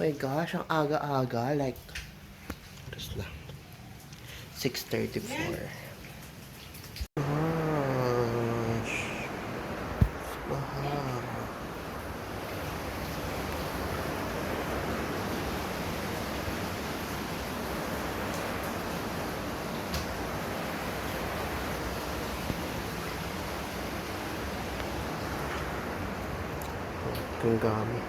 My gosh, ang aga-aga. Like, oras na. 6.34. Gosh. Baha. Kung gamit.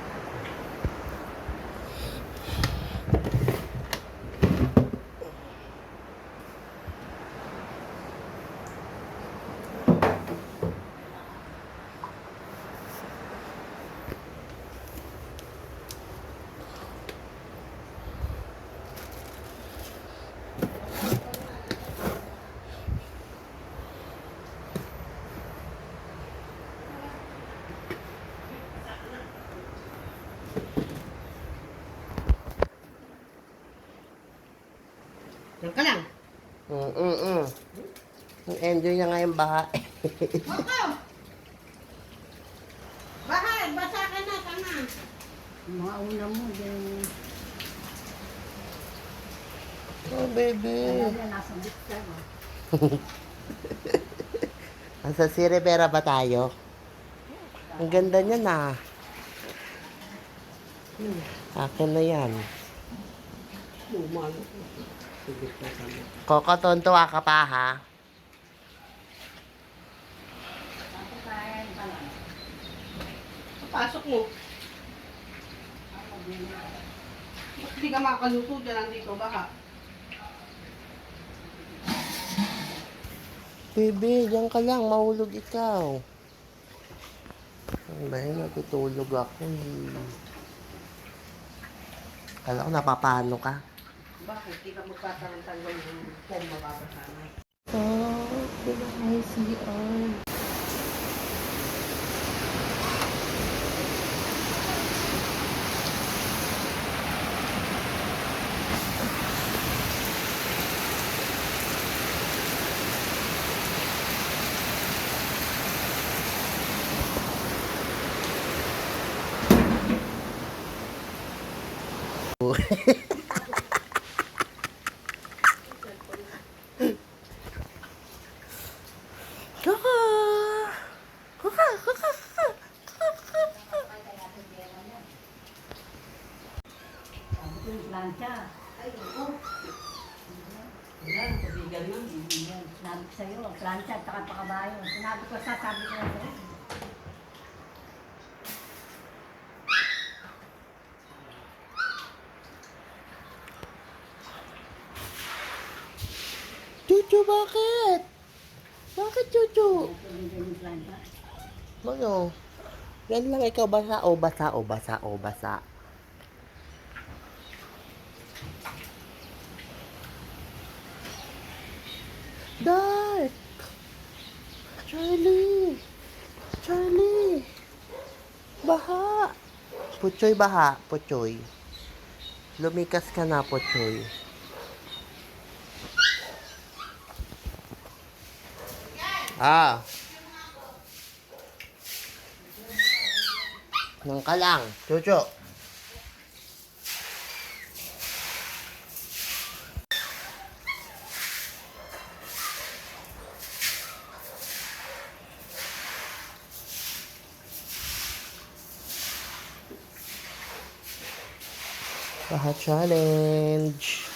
Diyan ka lang. Mm, mm, mm. Enjoy niya nga yung baha. Moko! Bahal, basa ka na, tama. Mga una mo, din. oh, baby. Nasa buksa mo. Nasa si Rivera ba tayo? Ang ganda niya na. Akin na yan. Bumalo. Coco, tontuwa ka pa ha? Pasok mo. Hindi ka makaluto dyan nandito, baka. Baby, diyan ka lang. Mahulog ikaw. Ba yun? Natutulog ako. eh. Kala ko napapano ka. Bakit? Hindi ka magtatanggal yung form mababasa na. Oh, diba ay CR? Kaka! Kaka! Kaka! Ito yung plancha. Yan, kabigan lang. Yan, Sinabi ko sa'yo, plancha at saka pakabayo. Sinabi ko sa sabi ko sa'yo. Chuchu, bakit? Bakit, Chuchu? Yung plancha. Ano? Yan lang ikaw basa o basa o basa o basa. Dark! Charlie! Charlie! Baha! Puchoy baha, Puchoy. Lumikas ka na, Puchoy. Ah. Nang ka lang, Chucho. Baha challenge.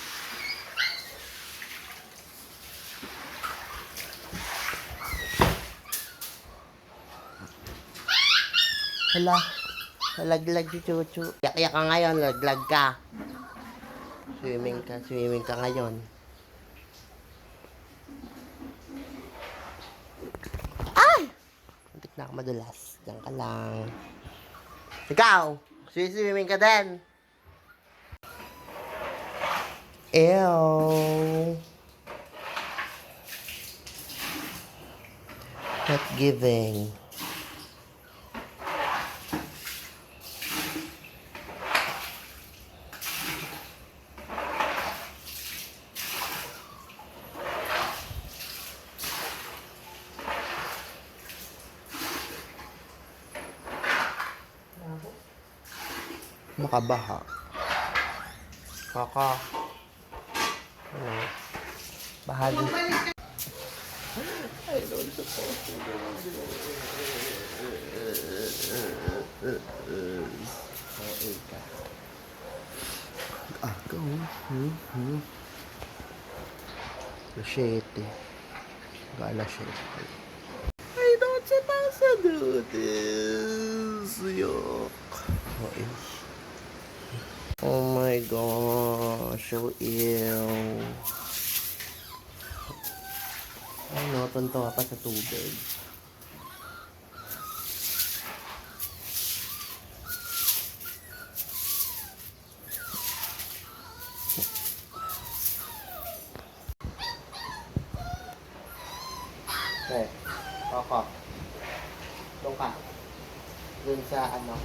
Hala. Nalaglag si Chuchu. Yak-yak ka ngayon, laglag ka. Swimming ka, swimming ka ngayon. Ay! Muntik na ako madulas. Diyan ka lang. Ikaw, swimming ka din. Ew. Not giving. Makabaha. Kaka. Ano? Bahagi. I don't suppose to Okay ka. Ako. Hmm, hmm. Machete. Gala siete. I don't supposed to do this. Yuck. Oh my gosh, so ew. Ano, tunto pa sa tubig. Okay. Koko. Doon ka. Doon sa ano.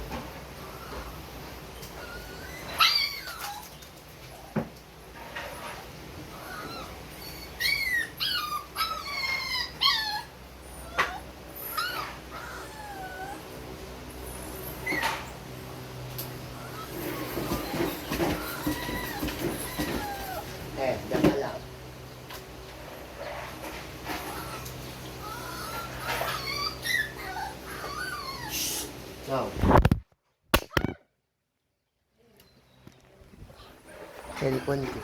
Eh, diyan ka lang. Go. Cellphone ko.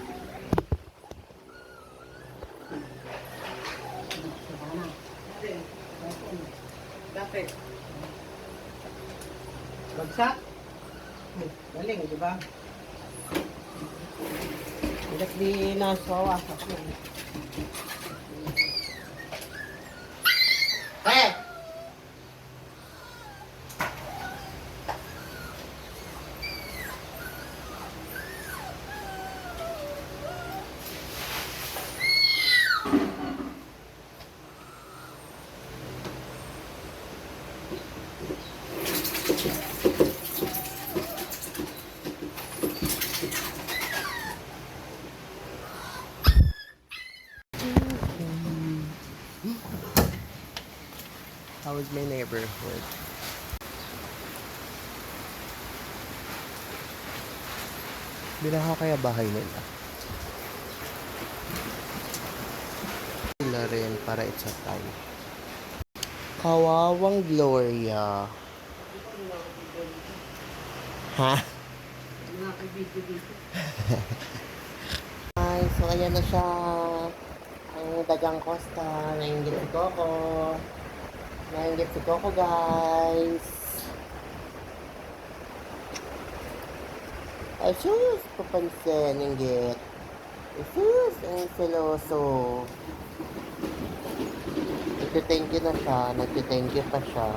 Bakit? Bagsak? Galing, di ba? Hindi di nasawa. Eh! How is my neighborhood? Binaha kaya bahay nila? Sila rin para it's a time. Kawawang Gloria. Ha? Ay, so ayan na siya. Ang dagang Costa. Nainggit si Coco. Nainggit si Coco, guys. Ay, sus! Papansin, inggit. Ay, sus! Ang seloso. Nagtithank you na siya. Nagtithank you pa siya.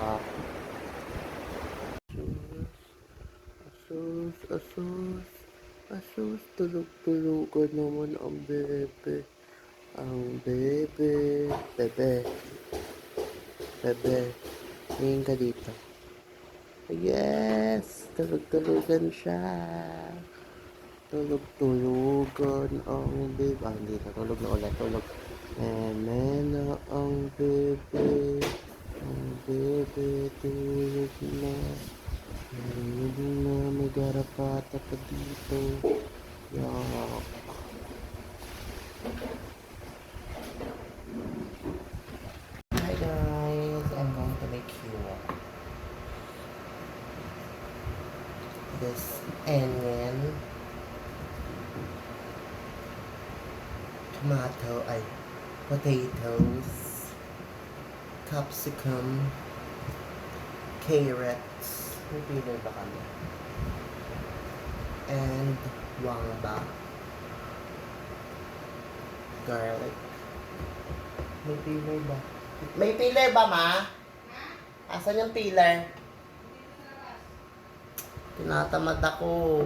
Asus, asus, asus, tulog-tulog ka naman ang bebe. Ang bebe, bebe, bebe, tingin ka dito. Yes, tulog-tulogan siya. Tulog-tulogan ang bebe. Ah, hindi na, tulog na ulit, tulog. Eme na ang bebe, ang bebe, tulog na. Narinig na may garapata pa dito. Yak. Hi guys, I'm going to make you this onion, tomato, ay, potatoes, capsicum, carrots, may pili ba kami? And wangba, garlic. May peeler ba? May peeler ba, ma? Asan yung peeler? Tinatamad ako.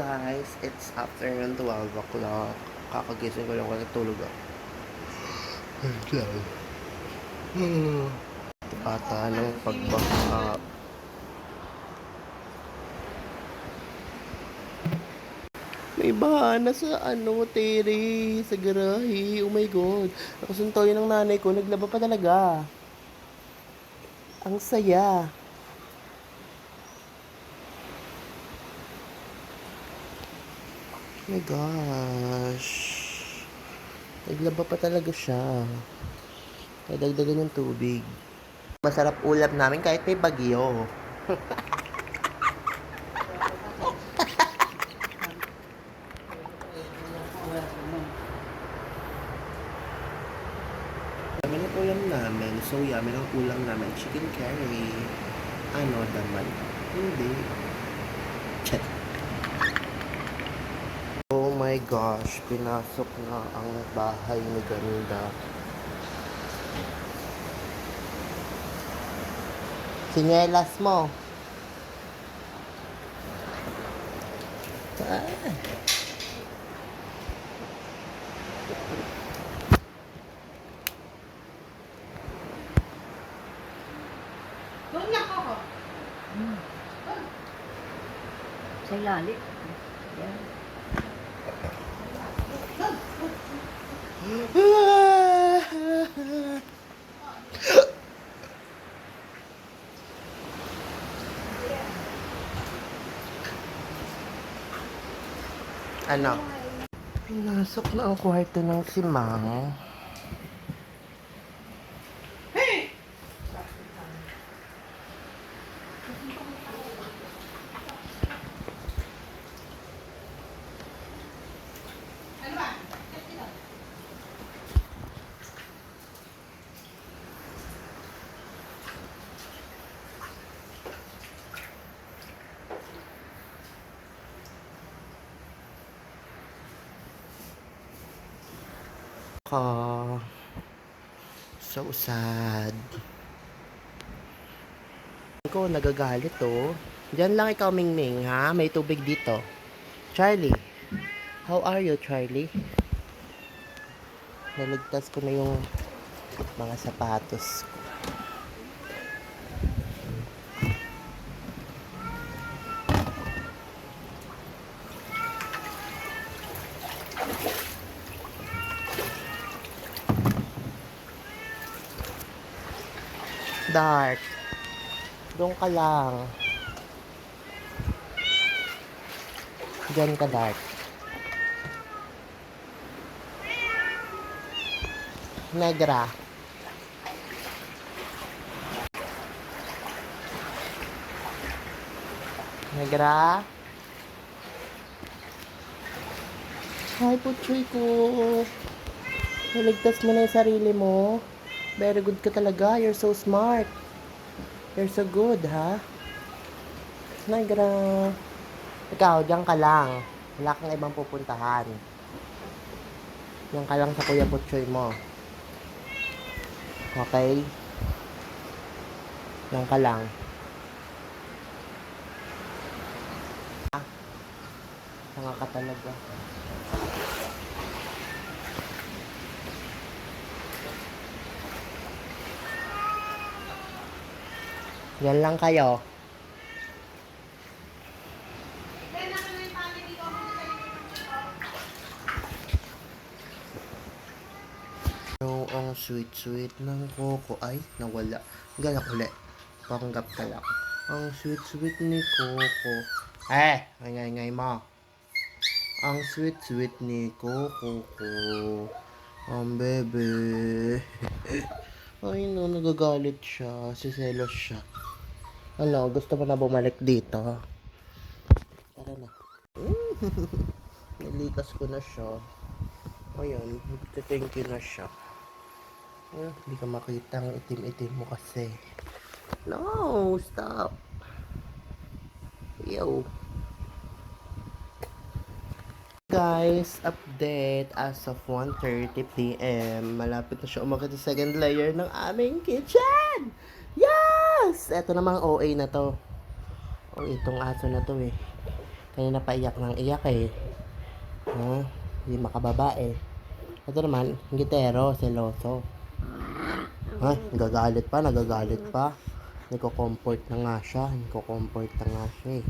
Guys, it's afternoon 12 o'clock. Kakagising ko lang kasi tulog ako. Hmm. Ata ng pagbaka. May bahana sa ano, Terry, sa garahe. Oh my God. Nakasuntoy ng nanay ko, naglaba pa talaga. Ang saya. My gosh. Naglaba pa talaga siya. Nadagdagan yung tubig. Masarap ulam namin kahit may bagyo. Kami ng ulam namin. So, yummy ng ulam namin. Chicken curry. Ano naman? Hindi. Chat. Oh my gosh. Pinasok na ang bahay ni Ganda. Sinyelas mo. Ah. Doon nga ako. Sa ilalim. Ano? Pinasok na ang kwarto ng si Mang. Ka. So sad. Ko nagagalit oh. Diyan lang ikaw Mingming ha. May tubig dito. Charlie. How are you Charlie? Naligtas ko na yung mga sapatos ko. Dark. Doon ka lang. Diyan ka, Dark. Negra. Negra. Hi, putsoy ko. Naligtas mo na yung sarili mo. Very good ka talaga. You're so smart. You're so good, ha? Negra. Ikaw, diyan ka lang. Wala kang ibang pupuntahan. Diyan ka lang sa Kuya Butchoy mo. Okay? Diyan ka lang. Tanga ka talaga. Yan lang kayo. Yung ang sweet-sweet ng Coco ay nawala. Galak ulit. Panggap ka lang. Ang sweet-sweet ni Coco. Eh, ngay-ngay mo. Ang sweet-sweet ni Coco. Ang bebe. Ay no, nagagalit siya. Siselos siya. Ano, gusto mo na bumalik dito? Tara na. Nilikas ko na siya. Ayun, thank you na siya. Ah, Hindi ka makita ang itim-itim mo kasi. No, stop. Yo. Guys, update as of 1.30pm. Malapit na siya umakit sa second layer ng aming kitchen! Yes! Eto namang OA na to. O itong aso na to eh. Kanina pa iyak ng iyak eh. Ha? Hindi makababa eh. Ito naman, gitero, seloso. Ha? Nagagalit pa, nagagalit pa. Nagko-comfort na nga siya. Nagko-comfort na nga siya eh.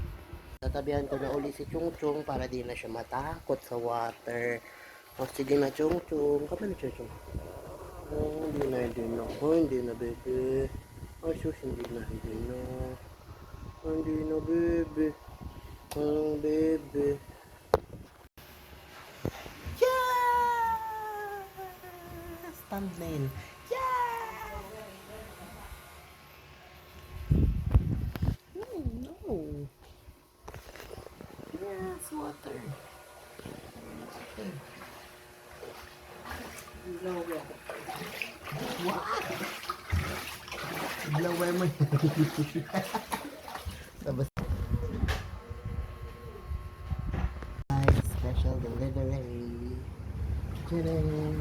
Tatabihan ko na uli si Chung Chung para di na siya matakot sa water. O sige na Chung Chung. Kapa na Chung Chung. Oh, hindi na, hindi na. Oh, hindi na, bebe. Oh, sus, hindi na, hindi na. Oh, hindi na, bebe. Oh, bebe. Yes! Thumbnail. Yes! Oh, no. Yes, water. Lower. What? Blower mo yun. Tapos, special delivery. Tadang!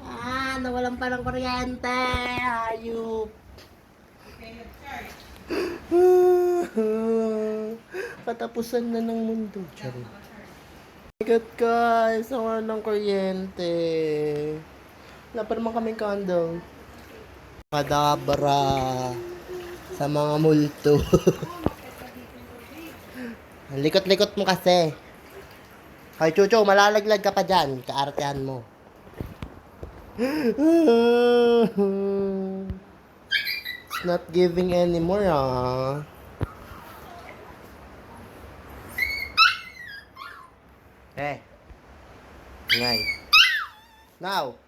Ah! Nawalan pa ng kuryente! Hayop! Katapusan na ng mundo. Charin. Ikat guys, wala ng kuryente. Wala pa naman kaming candle. Kadabra sa mga multo. Likot-likot mo kasi. Kay Chucho, malalaglag ka pa dyan. Kaartehan mo. It's not giving anymore, ah. Eh. Ngay. Now.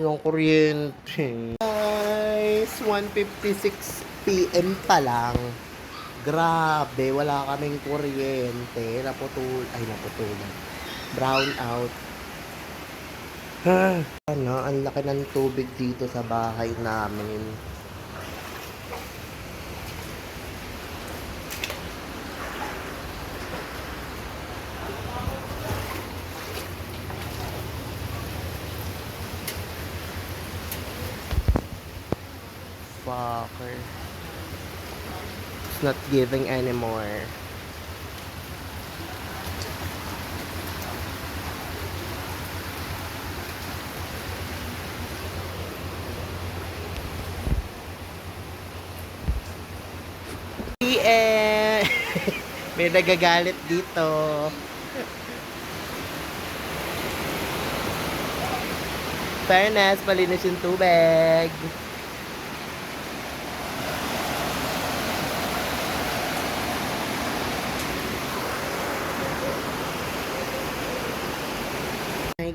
Yung kuryente. Guys, 1.56 p.m. pa lang. Grabe, wala kaming kuryente. Naputul, ay naputulan. Brown out. ano, ang laki ng tubig dito sa bahay namin. Fucker. It's not giving anymore. Eh, may nagagalit dito. Fairness, palinis yung tubig.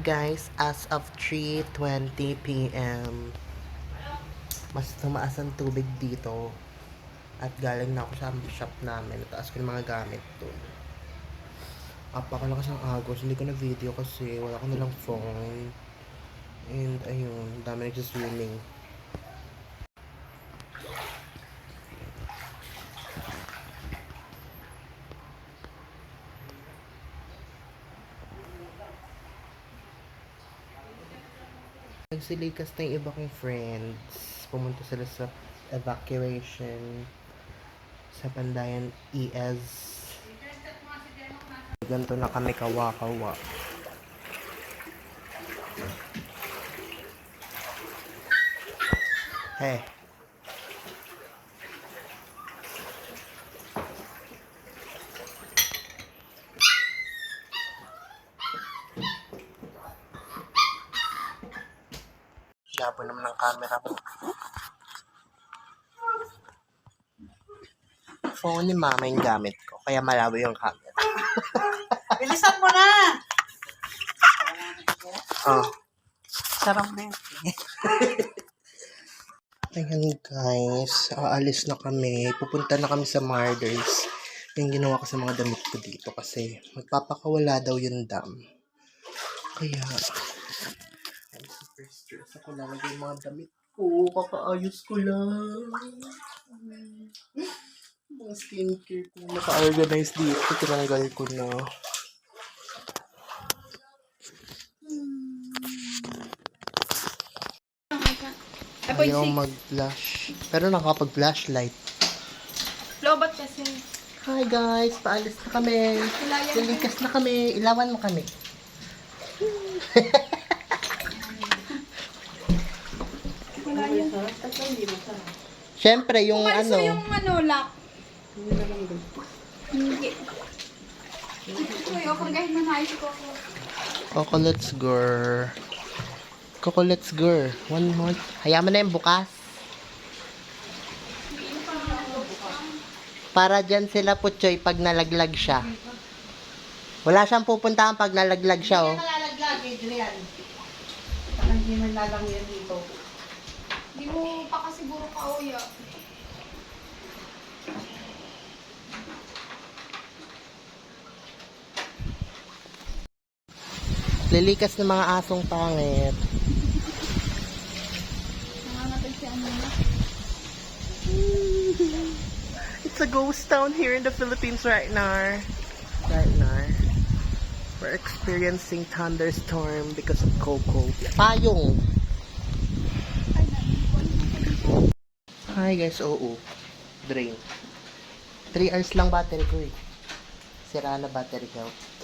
Guys, as of 3.20 p.m. Mas tumaas ang tubig dito. At galing na ako sa shop namin. Taas ko yung mga gamit to. Apakalakas ng agos. Hindi ko na video kasi wala ko nalang phone. And ayun, dami nagsiswimming. Nagsilikas na yung iba kong friends. Pumunta sila sa evacuation sa Pandayan ES. Ganto na kami kawa-kawa. Hey. Labo naman ng camera ko. Phone ni mama yung gamit ko. Kaya malabo yung camera. Bilisan mo na! Oh. Sarap na yun. Ayan guys, aalis na kami. Pupunta na kami sa Marders. Yung ginawa ko sa mga damit ko dito kasi magpapakawala daw yung dam. Kaya, I'm super stressed ako lalagay yung mga damit ko. Kakaayos ko lang. Mga skincare ko. Naka-organize dito. Tinanggal ko na. Ayaw mag-flash. Pero nakapag-flashlight. Lobat kasi. Hi guys, paalis na kami. Lilikas na kami. Ilawan mo kami. Siyempre, yung Umalis ano, yung ano, lock. Hindi. Uy, okay, na naayos ko ako. Coco Let's Go. Coco Let's Go. One more. Hayaan mo na yung bukas. Para dyan sila putsoy pag nalaglag siya. Wala siyang pupuntahan pag nalaglag siya, oh. Nalalaglag, Adrian. Saka hindi man lalang yan dito. Hindi mo pa kasi siguro kauya. Lilikas ng mga asong pangit. It's a ghost town here in the Philippines right now. Right now. We're experiencing thunderstorm because of Coco. Payong! Hi guys, oo. Drain. 3 hours lang battery ko eh. Sira na battery health.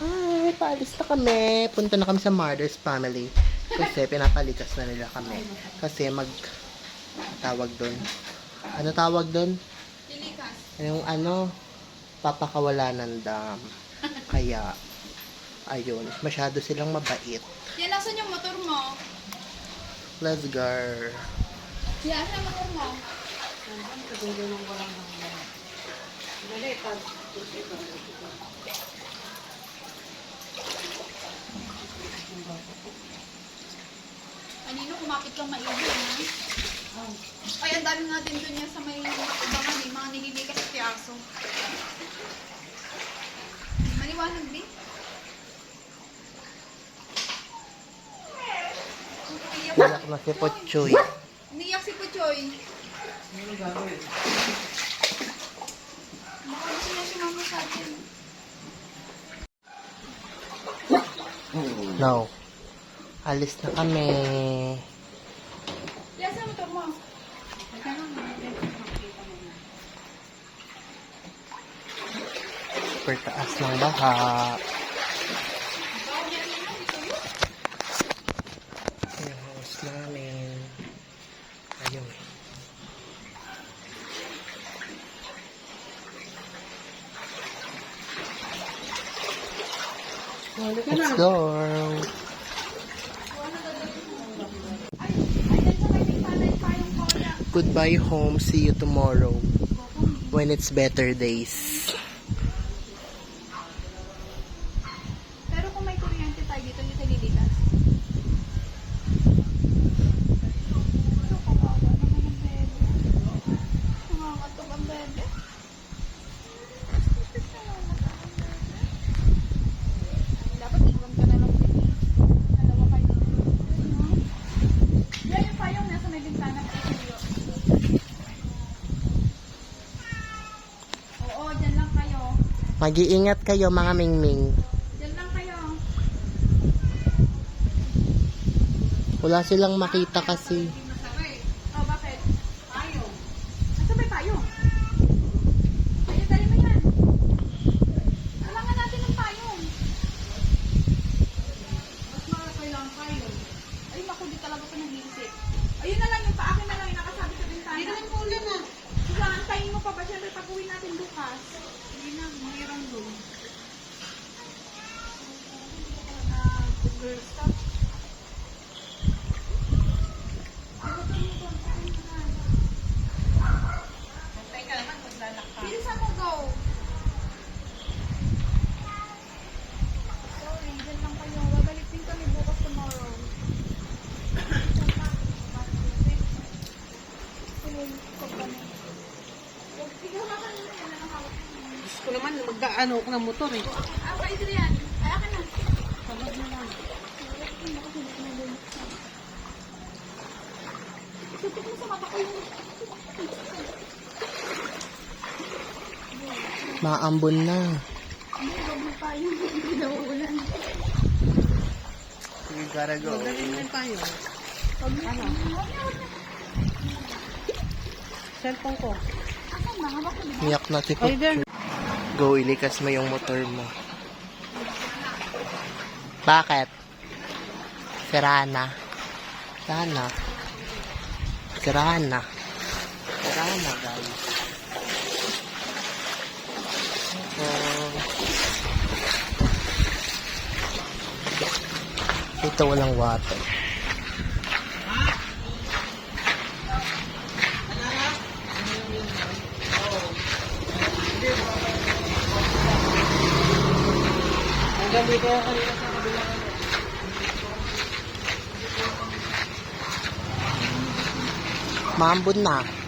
Hi, paalis na kami. Punta na kami sa Mother's Family. Kasi pinapalikas na nila kami. Kasi mag... Tawag doon. Ano tawag doon? Lilikas. Yung ano, papakawala ng dam. Kaya, ayun, masyado silang mabait. Yan, nasan yung motor mo? Let's go. Yan, nasan yung motor mo? Dali, pag Kanino, kumapit kang maigi, ha? Ay, ang dami natin dun yan sa may ubangan, eh. Mga nililikas at tiyaso. Maliwanag, din. Iyak na si Pochoy. Umiyak si Puchoy. ano gagawin? Baka gusto niya sumama sa atin. No. Alis na kami. Super taas ng baha. Yung house namin. Ayun. Let's go. Goodbye home. See you tomorrow. When it's better days. Pero kung may kuryente tayo dito, hindi tayo lilikas. Ano, kawawa naman ang bebe. Nangangatog ang bebe. Nangangatog ang bebe. Dapat iwan ka na lang din eh. Dalawa kayo. Ano? Yan yung payong nasa may bintana kay Kuyo. Oo, dyan lang kayo. Mag-iingat kayo mga mingming. Dyan lang kayo. Wala silang makita kasi. Oh, bakit? Payong. Asa ba yung payong? Ayun, dali mo yan. Kailangan natin ng payong. Mas mga kailangan payong. Ay, naku, di talaga ko nag-iisip. Ayun na lang yung pa akin na lang yung nakasabi sa bintana. Hindi naman po yan ah. Sige, antayin mo pa ba? Siyempre, pag uwi natin bukas. Hindi na, mayroon doon. Ah, girl stuff. Teka naman, maglalak ka. Bilisan mo, go! Sorry, dyan lang kayo. Babalik din kami bukas tomorrow. Ikaw ka kanina yan, ang hawak mo. Gusto ko naman, mag-ano ako ng motor eh. Ah, kay Adrian. Ay, akin na. Sabag na lang. Tutok mo sa mata ko yung... Maambon na. Hindi, wag mo pa yung hindi na uulan. We gotta go. Magaling na tayo. Na, na. Cellphone ko. Miyak na si there. Go, ilikas mo yung motor mo. Bakit? Sirana. Sana. Sirana. Sirana, guys. Ito walang water. Hanggang dito na.